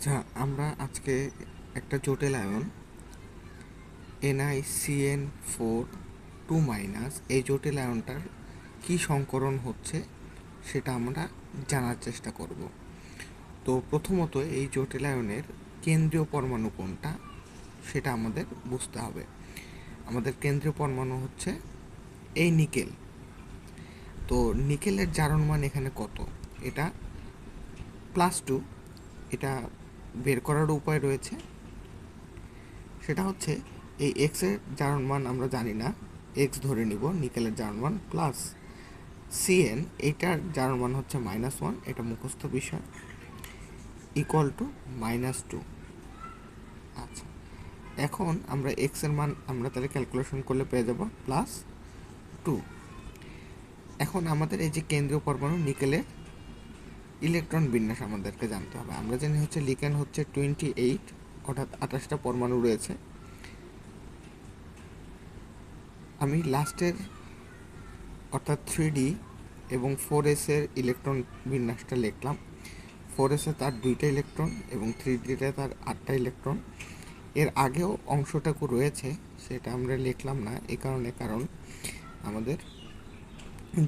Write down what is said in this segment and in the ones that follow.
আচ্ছা আমরা আজকে একটা জটিল ion N I C N four two minus এই জটিল আয়নটার কী সংকরণ হচ্ছে সেটা আমরা জানার চেষ্টা করব। তো প্রথমত এই জটিল আয়নের কেন্দ্রীয় পরমাণু কোনটা সেটা আমাদের বুঝতে হবে। আমাদের কেন্দ্রীয় পরমাণু হচ্ছে এই নিকেল। তো নিকেলের জারণ মান এখানে কত? এটা প্লাস টু এটা বের করার উপায় রয়েছে। সেটা হচ্ছে এই এক্সের জারণ মান আমরা জানি না। এক্স ধরে নিব নিকেলের জারণ মান প্লাস সিএন এইটার জারণ মান হচ্ছে মাইনাস ওয়ান এটা মুখস্থ বিষয় ইকুয়াল টু মাইনাস টু আচ্ছা এখন আমরা এক্সের মান আমরা তাহলে ক্যালকুলেশন করলে পেয়ে যাব প্লাস টু এখন আমাদের এই যে কেন্দ্রীয় পরমাণু নিকেলের ইলেকট্রন বিন্যাস আমাদেরকে জানতে হবে। আমরা জানি হচ্ছে লিকেন হচ্ছে টোয়েন্টি এইট অর্থাৎ আঠাশটা পরমাণু রয়েছে। আমি লাস্টের, অর্থাৎ থ্রি ডি এবং ফোর এসের ইলেকট্রন বিন্যাসটা লিখলাম। ফোর এসে তার দুইটা ইলেকট্রন এবং থ্রি ডিতে তার আটটা ইলেকট্রন। এর আগেও অংশটাকু রয়েছে, সেটা আমরা লিখলাম না এই কারণে, কারণ আমাদের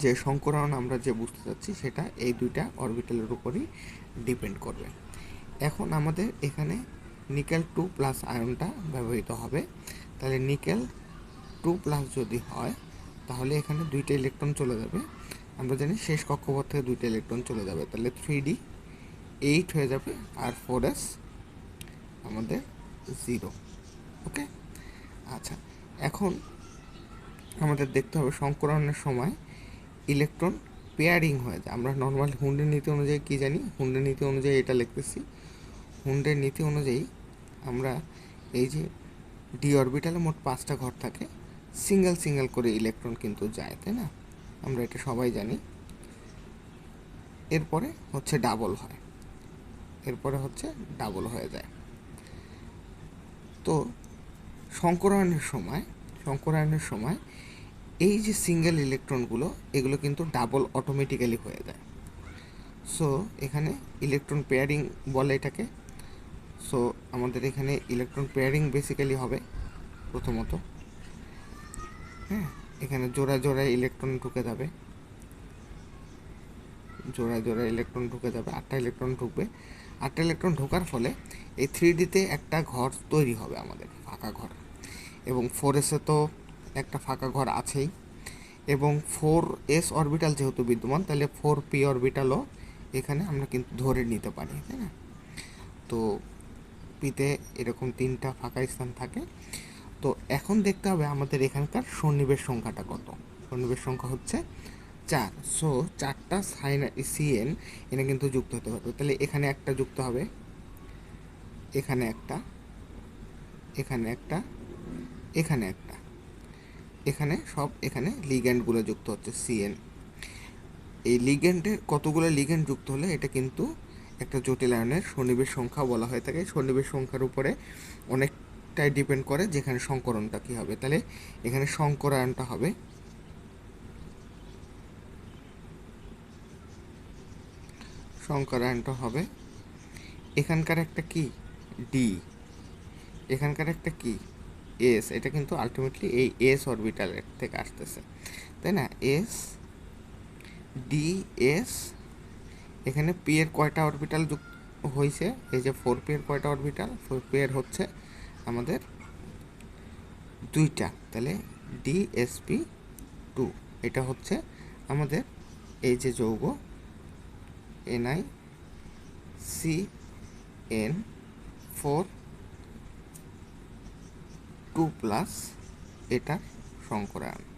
যে সংকরণ আমরা যে বুঝতে চাচ্ছি, সেটা এই দুইটা অরবিটালের উপরই ডিপেন্ড করবে। এখন আমাদের এখানে নিকেল টু প্লাস আয়নটা ব্যবহৃত হবে। তাহলে নিকেল টু প্লাস যদি হয়, তাহলে এখানে দুইটা ইলেকট্রন চলে যাবে। আমরা জানি শেষ কক্ষপথ থেকে দুইটা ইলেকট্রন চলে যাবে। তাহলে থ্রি ডি এইট হয়ে যাবে আর ফোর এস আমাদের জিরো। ওকে? আচ্ছা এখন আমাদের দেখতে হবে সংকরণের সময় ইলেকট্রন পেয়ারিং হয়ে যায়। আমরা নর্মাল হুন্ডের নীতি অনুযায়ী কী জানি? হুন্ডের নীতি অনুযায়ী এটা লিখতেছি। হুন্ডের নীতি অনুযায়ী আমরা এই যে ডি অরবিটালে মোট পাঁচটা ঘর থাকে সিঙ্গেল সিঙ্গেল করে ইলেকট্রন কিন্তু যায়, তাই না? আমরা এটা সবাই জানি। এরপরে হচ্ছে ডাবল হয়। এরপরে হচ্ছে ডাবল হয়ে যায়। তো সংকরায়নের সময় সংকরায়নের সময় এই যে সিঙ্গেল ইলেকট্রনগুলো এগুলো কিন্তু ডাবল অটোমেটিক্যালি হয়ে যায়। সো এখানে ইলেকট্রন পেয়ারিং বলে এটাকে। সো আমাদের এখানে ইলেকট্রন পেয়ারিং বেসিক্যালি হবে, প্রথমত। হ্যাঁ এখানে জোড়া জোড়ায় ইলেকট্রন ঢুকে যাবে। জোড়ায় জোড়ায় ইলেকট্রন ঢুকে যাবে, আটটা ইলেকট্রন ঢুকবে। আটটা ইলেকট্রন ঢোকার ফলে এই থ্রি ডিতে একটা ঘর তৈরি হবে আমাদের, ফাঁকা ঘর। এবং ফোর এসে তো একটা ফাঁকা ঘর আছেই। এবং ফোর এস অরবিটাল যেহেতু বিদ্যমান, তাহলে ফোর পি অরবিটালও এখানে আমরা কিন্তু ধরে নিতে পারি, তাই না? তো পিতে এরকম তিনটা ফাঁকা স্থান থাকে। তো এখন দেখতে হবে আমাদের এখানকার সন্নিবেশ সংখ্যাটা কত। সন্নিবেশ সংখ্যা হচ্ছে চার। সো চারটা সাইন সিএন এনে কিন্তু যুক্ত হতে পারবে তাহলে এখানে একটা যুক্ত হবে, এখানে একটা এখানে একটা এখানে একটা। এখানে সব এখানে লিগ্যান্ডগুলো যুক্ত হচ্ছে সিএন এই লিগ্যান্ডের কতগুলো লিগ্যান্ড যুক্ত হলে এটা কিন্তু একটা জটিল আয়নের সন্নিবেশ সংখ্যা বলা হয়ে থাকে। সন্নিবেশ সংখ্যার উপরে অনেকটাই ডিপেন্ড করে যেখানে সংকরণটা কী হবে। তাহলে এখানে সংকরায়নটা হবে। সংকরায়নটা হবে এখানকার একটা কি? ডি এখানকার একটা কি? এস এটা কিন্তু আলটিমেটলি এই এস অরবিটালের থেকে আসতেছে, তাই না? এস ডি এস এখানে পি এর কয়টা অরবিটাল যুক্ত হয়েছে এই যে ফোর পি এর কয়টা অরবিটাল ফোর পি এর হচ্ছে আমাদের দুইটা, তাহলে ডি এস পি টু এটা হচ্ছে আমাদের এই যে যৌগ N I C N four two plus এটার সংকরায়ন